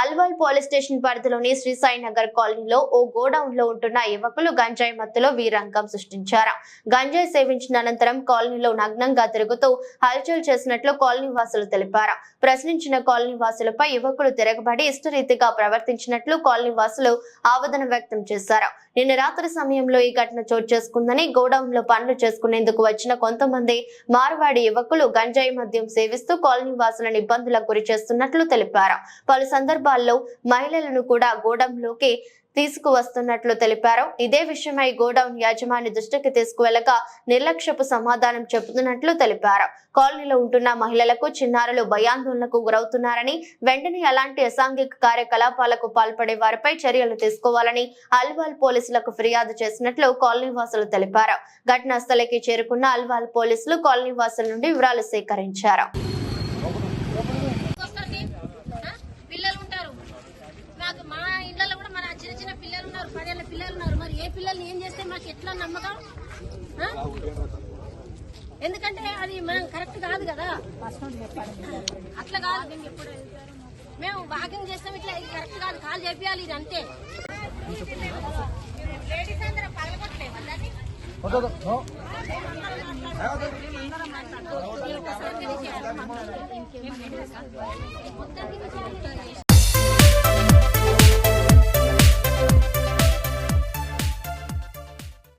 Alwal police station పరిధిలోని శ్రీ సాయి నగర్ కాలనీలో ఓ గోడౌన్లో ఉంటున్న యువకులు గంజాయి మత్తులో వీరంగం సృష్టించారు. గంజాయి సేవించిన అనంతరం కాలనీలో నగ్నంగా తిరుగుతూ హల్చల్ చేసినట్లు కాలనీ వాసులు తెలిపారు. ప్రశ్నించిన కాలనీ వాసులపై యువకులు తిరగబడి ఇష్టరీతిగా ప్రవర్తించినట్లు కాలనీ వాసులు ఆవేదన వ్యక్తం చేశారు. నిన్న రాత్రి సమయంలో ఈ ఘటన చోటు చేసుకుందని గోడౌన్లో పనులు చేసుకునేందుకు వచ్చిన కొంతమంది మార్వాడి యువకులు గంజాయి మద్యం సేవిస్తూ కాలనీ వాసులను ఇబ్బందులకు గురి చేస్తున్నట్లు తెలిపారు. పలు సందర్భాల్లో మహిళలను కూడా గోడంలోకి తీసుకువస్తున్నట్లు తెలిపారు. ఇదే విషయమై గోడౌన్ యాజమాన్య దృష్టికి తీసుకువెళ్ళక నిర్లక్ష్యపు సమాధానం చెబుతున్నట్లు తెలిపారు. కాలనీలో ఉంటున్న మహిళలకు చిన్నారులు భయాందోళనకు గురవుతున్నారని వెంటనే అలాంటి అసాంఘిక కార్యకలాపాలకు పాల్పడే వారిపై చర్యలు తీసుకోవాలని అల్వాల్ పోలీసులకు ఫిర్యాదు చేసినట్లు కాలనీ వాసులు తెలిపారు. ఘటనా స్థలికి చేరుకున్న అల్వాల్ పోలీసులు కాలనీ వాసుల నుండి వివరాలు సేకరించారు. మరి ఏ చేస్తే మాకు ఎట్లా నమ్మకం? ఎందుకంటే అది మనం కరెక్ట్ కాదు కదా? అట్లా కాదు. మేము ఎప్పుడు మేము వాకింగ్ చేస్తాం ఇట్లా ఇది కరెక్ట్ కాదు. కాల్ చేపియాలి ఇది అంతే. లేడీస్ అందరం పగలగొట్టలేము దాన్ని మొత్తానికి విషయాలు